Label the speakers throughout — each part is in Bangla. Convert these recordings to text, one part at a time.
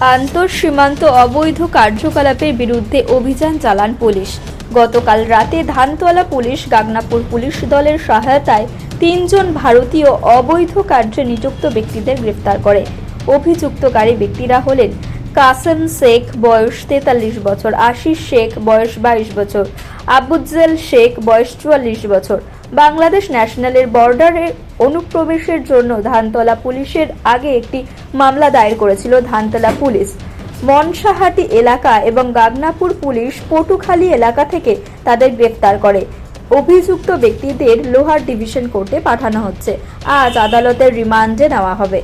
Speaker 1: আন্তঃসীমান্ত অবৈধ কার্যকলাপের বিরুদ্ধে অভিযান চালান পুলিশ। গতকাল রাতে ধানতলা পুলিশ, গাগনাপুর পুলিশ দলের সহায়তায় তিনজন ভারতীয় অবৈধ কার্যে নিযুক্ত ব্যক্তিদের গ্রেফতার করে। অভিযুক্তকারী ব্যক্তিরা হলেন কাসেম শেখ, বয়স তেতাল্লিশ বছর, আশিস শেখ, বয়স বাইশ বছর, আবুজ্জেল শেখ, বয়স চুয়াল্লিশ বছর বাংলাদেশ ন্যাশনালের বর্ডারে অনুপ্রবেশের জন্য ধানতলা পুলিশের আগে একটি মামলা দায়ের করেছিল ধানতলা পুলিশ। মনসাহাটি এলাকা এবং গাগনাপুর পুলিশ পটুখালী এলাকা থেকে তাদের গ্রেফতার করে। অভিযুক্ত ব্যক্তিদের লোহার ডিভিশন কোর্টে পাঠানো হচ্ছে। আজ আদালতের রিমান্ডে নেওয়া হবে।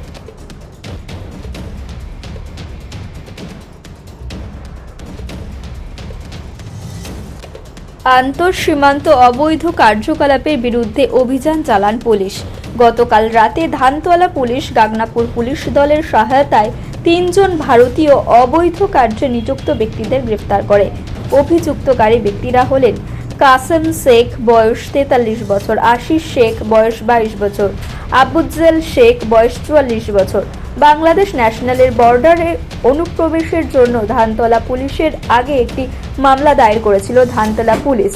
Speaker 1: আন্তঃসীমান্ত অবৈধ কার্যকলাপের বিরুদ্ধে অভিযান চালান পুলিশ। গতকাল রাতে ধানতলা পুলিশ, গাগনাপুর পুলিশ দলের সহায়তায় তিনজন ভারতীয় অবৈধ কার্যে নিযুক্ত ব্যক্তিদের গ্রেফতার করে। অভিযুক্তকারী ব্যক্তিরা হলেন কাসেম শেখ, বয়স তেতাল্লিশ বছর, আশিস শেখ, বয়স বাইশ বছর, আবুজ্জেল শেখ, বয়স চুয়াল্লিশ বছর বাংলাদেশ ন্যাশনালের বর্ডারে অনুপ্রবেশের জন্য ধানতলা পুলিশের আগে একটি মামলা দায়ের করেছিল ধানতলা পুলিশ।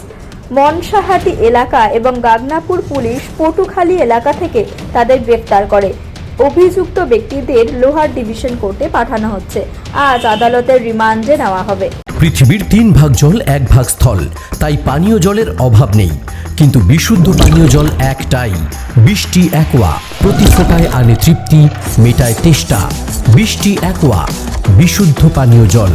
Speaker 1: মনসাহাটি এলাকা এবং গাগনাপুর পুলিশ পটুখালী এলাকা থেকে তাদের গ্রেপ্তার করে। অভিযুক্ত ব্যক্তিদের লোহার ডিভিশন কোর্টে পাঠানো হচ্ছে। আজ আদালতের রিমান্ডে নেওয়া হবে।
Speaker 2: পৃথিবীর তিন ভাগ জল, এক ভাগ স্থল। তাই পানীয় জলের অভাব নেই। কিন্তু বিশুদ্ধ পানীয় জল একটাই। বৃষ্টি একোয়া। প্রতি ফোটায় আনে তৃপ্তি, মেটায় তেষ্টা। বৃষ্টি একোয়া। বিশুদ্ধ পানীয় জল।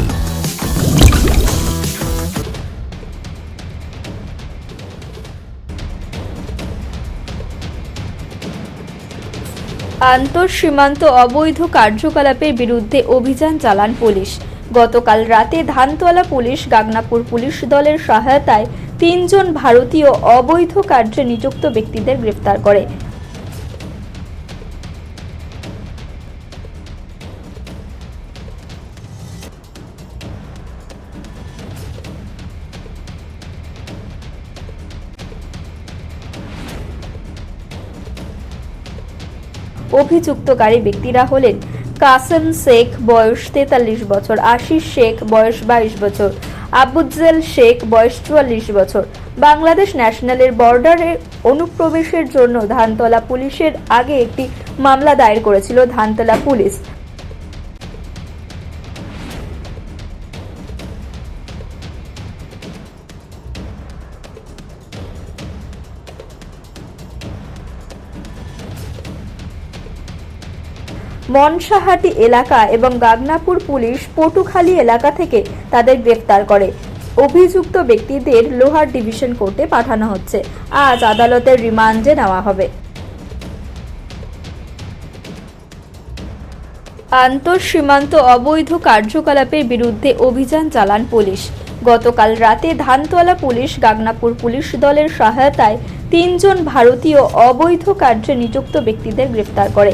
Speaker 1: আন্তঃসীমান্ত অবৈধ কার্যকলাপের বিরুদ্ধে অভিযান চালান পুলিশ। গতকাল রাতে ধানতলা পুলিশ, গাগনাপুর পুলিশ দলের সহায়তায় তিনজন ভারতীয় অবৈধ কার্যে নিযুক্ত ব্যক্তিদের গ্রেফতার করে। অভিযুক্তকারী ব্যক্তিরা হলেন কাসেম শেখ বয়স তেতাল্লিশ বছর, আশিস শেখ বয়স বাইশ বছর, আবুজ্জেল শেখ বয়স চুয়াল্লিশ বছর। বাংলাদেশ ন্যাশনালের বর্ডারে অনুপ্রবেশের জন্য ধানতলা পুলিশের আগে একটি মামলা দায়ের করেছিল ধানতলা পুলিশ। মনসাহাটি এলাকা এবং গাগনাপুর পুলিশ পটুখালী এলাকা থেকে তাদের গ্রেফতার করে। অভিযুক্ত ব্যক্তিদের লোহার ডিভিশন কোর্টে পাঠানো হচ্ছে। আজ আদালতের রিমান্ডে নেওয়া হবে। আন্তঃসীমান্ত অবৈধ কার্যকলাপের বিরুদ্ধে অভিযান চালান পুলিশ। গতকাল রাতে ধানতলা পুলিশ, গাগনাপুর পুলিশ দলের সহায়তায় তিনজন ভারতীয় অবৈধ কার্যে নিযুক্ত ব্যক্তিদের গ্রেফতার করে।